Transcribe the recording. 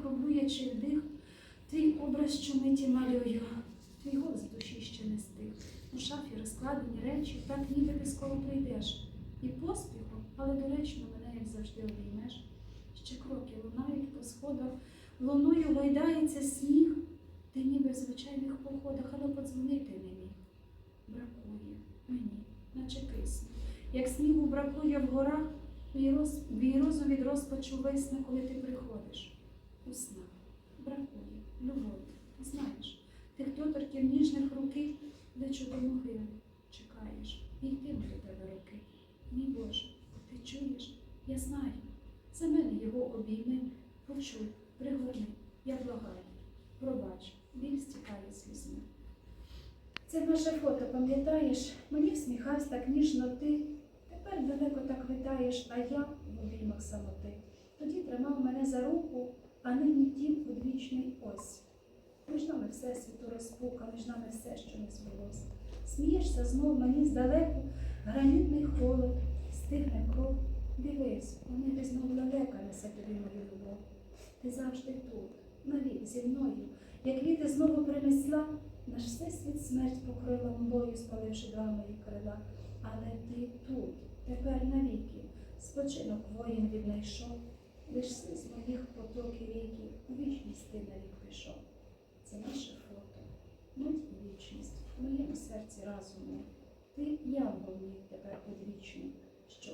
подих роблю чи вдих, твій образ щомиті малюю, твій голос душі ще не стих. У шафі розкладені речі, так ніби ти скоро прийдеш. І поспіхом, але доречно мене, як завжди, обіймеш. Ще кроки лунають по сходах, луною гойдається сніг. Ти ніби в звичайних походах, але подзвонити не міг. Бракує мені, наче кисню. Як снігу бракує в горах, роз, розум від розпачу висне, коли ти приходиш. Снах бракує любові, знаєш, тих доторків ніжних руки, де чудо могили чекаєш, і йтимуть до тебе роки. Мій Боже, ти чуєш? Я знаю. За мене його обійми, почуй, пригорни, я благаю. Пробач, біль стікає слізьми. Це наше фото, пам'ятаєш? Мені всміхався так ніжно ти. Тепер далеко так витаєш, а я в обіймах самоти. Тоді тримав мене за руку, а нині тім одвічний ось. Між нами всесвіту розпука, між нами все, що не збулося. Смієшся знов мені здалеку, гранітний холод, стигне кров. Дивись, у небі знов лелека несе тобі мою любов. Ти завжди тут, навік зі мною, як віти знову принесла, наш всесвіт смерть покрила млою, спаливши два мої крила. Але ти тут, тепер навіки, спочинок воїн віднайшов, лиш з моїх потоків ріки, у вічність ти навік пішов. Це наше фото, мить і вічність, в моєму серці разуму. Ти янгол мій тепер подвічний, що